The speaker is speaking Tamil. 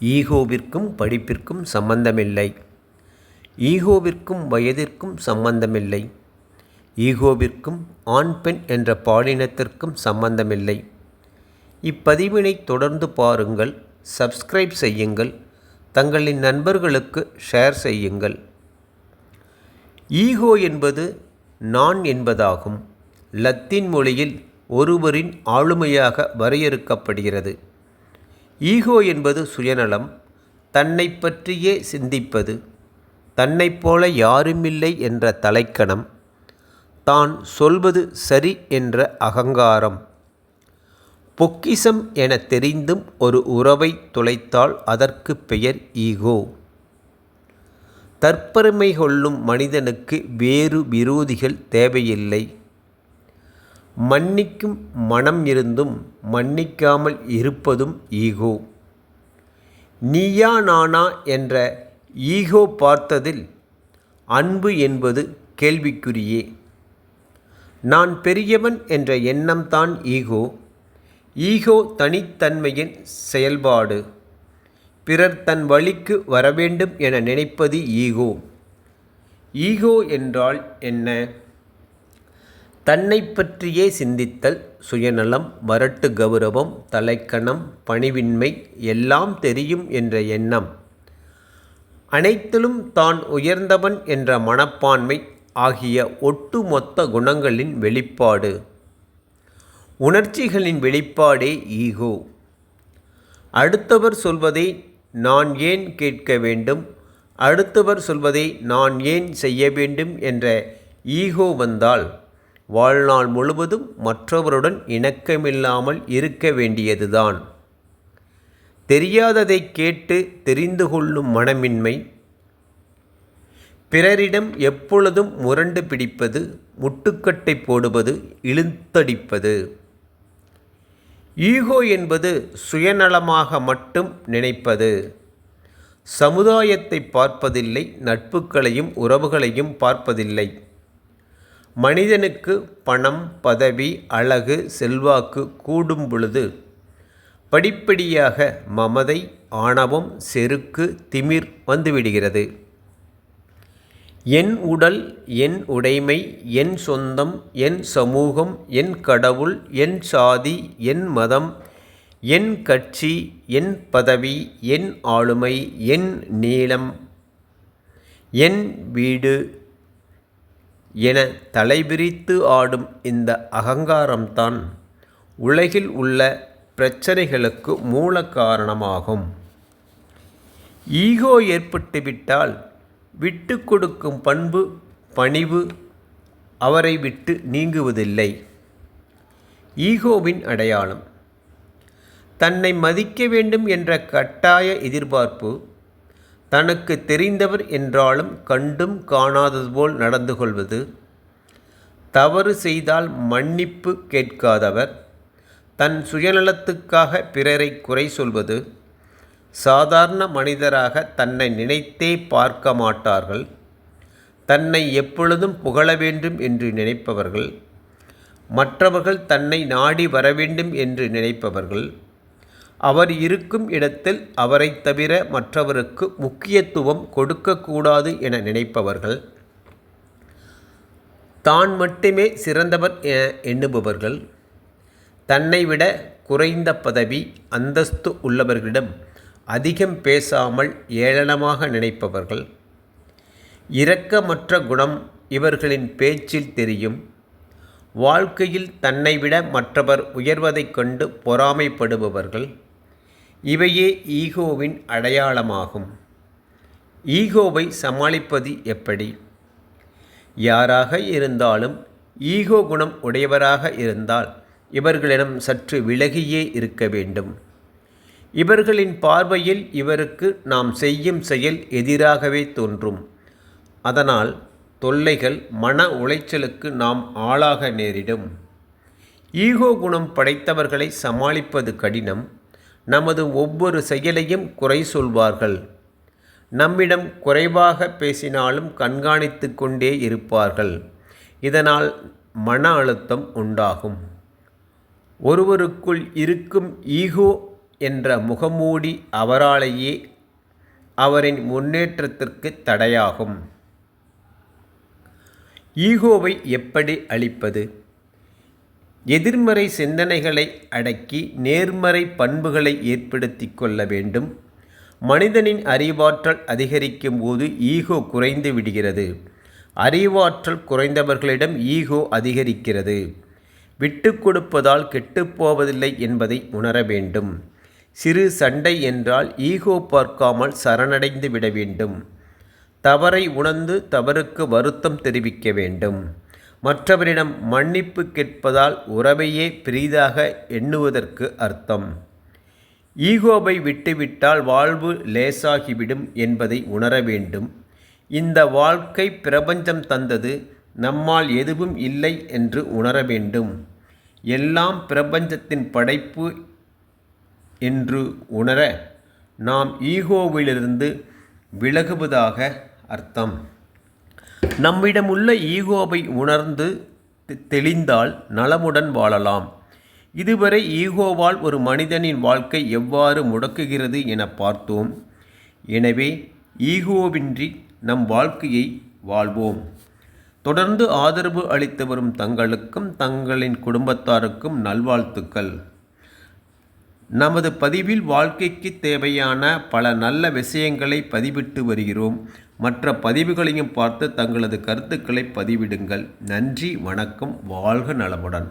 ஈகோவிற்கும் படிப்பிற்கும் சம்பந்தமில்லை. ஈகோவிற்கும் வயதிற்கும் சம்பந்தமில்லை. ஈகோவிற்கும் ஆண் பெண் என்ற பாலினத்திற்கும் சம்பந்தமில்லை. இப்பதிவினை தொடர்ந்து பாருங்கள் சப்ஸ்கிரைப் செய்யுங்கள் தங்களின் நண்பர்களுக்கு ஷேர் செய்யுங்கள். ஈகோ என்பது நான் என்பதாகும். லத்தீன் மொழியில் ஒருவரின் ஆளுமையாக வரையறுக்கப்படுகிறது. ஈகோ என்பது சுயநலம் தன்னை பற்றியே சிந்திப்பது தன்னைப் போல யாருமில்லை என்ற தலைக்கணம் தான் சொல்வது சரி என்ற அகங்காரம். பொக்கிசம் என தெரிந்தும் ஒரு உறவை துளைத்தால் அதற்கு பெயர் ஈகோ. தற்பெருமை கொள்ளும் மனிதனுக்கு வேறு விரோதிகள் தேவையில்லை. மன்னிக்கும் மனம் இருந்தும் மன்னிக்காமல் இருப்பதும் ஈகோ. நீயா நானா என்ற ஈகோ பார்த்ததில் அன்பு என்பது கேள்விக்குரியே நான் பெரியவன் என்ற எண்ணம்தான் ஈகோ. ஈகோ தனித்தன்மையின் செயல்பாடு. பிறர் தன் வழிக்கு வரவேண்டும் என நினைப்பது ஈகோ. ஈகோ என்றால் என்ன? தன்னை பற்றியே சிந்தித்தல் சுயநலம் வரட்டு கௌரவம் தலைக்கணம் பணிவின்மை எல்லாம் தெரியும் என்ற எண்ணம். அனைத்திலும் தான் உயர்ந்தவன் என்ற மனப்பான்மை ஆகிய ஒட்டுமொத்த குணங்களின் வெளிப்பாடு. உணர்ச்சிகளின் வெளிப்பாடே ஈகோ. அடுத்தவர் சொல்வதை நான் ஏன் கேட்க வேண்டும்? அடுத்தவர் சொல்வதை நான் ஏன் செய்ய வேண்டும்? என்ற ஈகோ வந்தால் வாழ்நாள் முழுவதும் மற்றவருடன் இணக்கமில்லாமல் இருக்க வேண்டியதுதான். தெரியாததை கேட்டு தெரிந்து கொள்ளும் மனமின்மை பிறரிடம் எப்பொழுதும் முரண்டு பிடிப்பது முட்டுக்கட்டை போடுவது இழுத்தடிப்பது. ஈகோ என்பது சுயநலமாக மட்டும் நினைப்பது. சமுதாயத்தை பார்ப்பதில்லை நட்புகளையும் உறவுகளையும் பார்ப்பதில்லை. மனிதனுக்கு பணம் பதவி அழகு செல்வாக்கு கூடும் பொழுது படிப்படியாக மமதை ஆணவம் செருக்கு திமிர் வந்துவிடுகிறது. என் உடல் என் உடைமை என் சொந்தம் என் சமூகம் என் கடவுள் என் சாதி என் மதம் என் கட்சி என் பதவி என் ஆளுமை என் நீளம் என் வீடு என தலைவிரித்து ஆடும் இந்த அகங்காரம்தான் உலகில் உள்ள பிரச்சனைகளுக்கு மூல காரணமாகும். ஈகோ ஏற்பட்டுவிட்டால் விட்டு கொடுக்கும் பண்பு பணிவு அவரை விட்டு நீங்குவதில்லை. ஈகோவின் அடையாளம் தன்னை மதிக்க வேண்டும் என்ற கட்டாய எதிர்பார்ப்பு தனக்கு தெரிந்தவர் என்றாலும் கண்டும் காணாதது போல் நடந்து கொள்வது. தவறு செய்தால் மன்னிப்பு கேட்காதவர். தன் சுயநலத்துக்காக பிறரை குறை சொல்வது. சாதாரண மனிதராக தன்னை நினைத்தே பார்க்க மாட்டார்கள். தன்னை எப்பொழுதும் புகழ வேண்டும் என்று நினைப்பவர்கள். மற்றவர்கள் தன்னை நாடி வர வேண்டும் என்று நினைப்பவர்கள். அவர் இருக்கும் இடத்தில் அவரை தவிர மற்றவருக்கு முக்கியத்துவம் கொடுக்கக்கூடாது என நினைப்பவர்கள். தான் மட்டுமே சிறந்தவர் என எண்ணுபவர்கள். தன்னை விட குறைந்த பதவி அந்தஸ்து உள்ளவர்களிடம் அதிகம் பேசாமல் ஏளனமாக நினைப்பவர்கள். இரக்கமற்ற குணம் இவர்களின் பேச்சில் தெரியும். வாழ்க்கையில் தன்னை விட மற்றவர் உயர்வதைக் கண்டு பொறாமைப்படுபவர்கள். இவையே ஈகோவின் அடையாளமாகும். ஈகோவை சமாளிப்பது எப்படி? யாராக இருந்தாலும் ஈகோ குணம் உடையவராக இருந்தால் இவர்களிடம் சற்று விலகியே இருக்க வேண்டும். இவர்களின் பார்வையில் இவருக்கு நாம் செய்யும் செயல் எதிராகவே தோன்றும். அதனால் தொல்லைகள் மன உளைச்சலுக்கு நாம் ஆளாக நேரிடும். ஈகோ குணம் படைத்தவர்களை சமாளிப்பது கடினம். நமது ஒவ்வொரு செயலையும் குறை சொல்வார்கள். நம்மிடம் குறைவாக பேசினாலும் கண்காணித்து கொண்டே இருப்பார்கள். இதனால் மன அழுத்தம் உண்டாகும். ஒருவருக்குள் இருக்கும் ஈகோ என்ற முகமூடி அவராலேயே அவரின் முன்னேற்றத்திற்கு தடையாகும். ஈகோவை எப்படி அழிப்பது? எதிர்மறை சிந்தனைகளை அடக்கி நேர்மறை பண்புகளை ஏற்படுத்தி கொள்ள வேண்டும். மனிதனின் அறிவாற்றல் அதிகரிக்கும் போது ஈகோ குறைந்து விடுகிறது. அறிவாற்றல் குறைந்தவர்களிடம் ஈகோ அதிகரிக்கிறது. விட்டு கொடுப்பதால் கெட்டுப்போவதில்லை என்பதை உணர வேண்டும். சிறு சண்டை என்றால் ஈகோ பார்க்காமல் சரணடைந்து விட வேண்டும். தவறை உணர்ந்து தவறுக்கு வருத்தம் தெரிவிக்க வேண்டும். மற்றவரிடம் மன்னிப்பு கேட்பதால் உறவையே பெரிதாக எண்ணுவதற்கு அர்த்தம். ஈகோவை விட்டுவிட்டால் வாழ்வு லேசாகிவிடும் என்பதை உணர வேண்டும். இந்த வாழ்க்கை பிரபஞ்சம் தந்தது நம்மால் எதுவும் இல்லை என்று உணர வேண்டும். எல்லாம் பிரபஞ்சத்தின் படைப்பு என்று உணர நாம் ஈகோவிலிருந்து விலகுவதாக அர்த்தம். நம்மிடம் உள்ள ஈகோவை உணர்ந்து தெ- தெளிந்தால் நலமுடன் வாழலாம். இதுவரை ஈகோவால் ஒரு மனிதனின் வாழ்க்கை எவ்வாறு முடக்குகிறது என பார்த்தோம். எனவே ஈகோவின்றி நம் வாழ்க்கையை வாழ்வோம். தொடர்ந்து ஆதரவு அளித்து வரும் தங்களுக்கும் தங்களின் குடும்பத்தாருக்கும் நல்வாழ்த்துக்கள். நமது பதிவில் வாழ்க்கைக்கு தேவையான பல நல்ல விஷயங்களை பதிவிட்டு வருகிறோம். மற்ற பதிவுகளையும் பார்த்து தங்களது கருத்துக்களை பதிவிடுங்கள். நன்றி வணக்கம் வாழ்க நலமுடன்.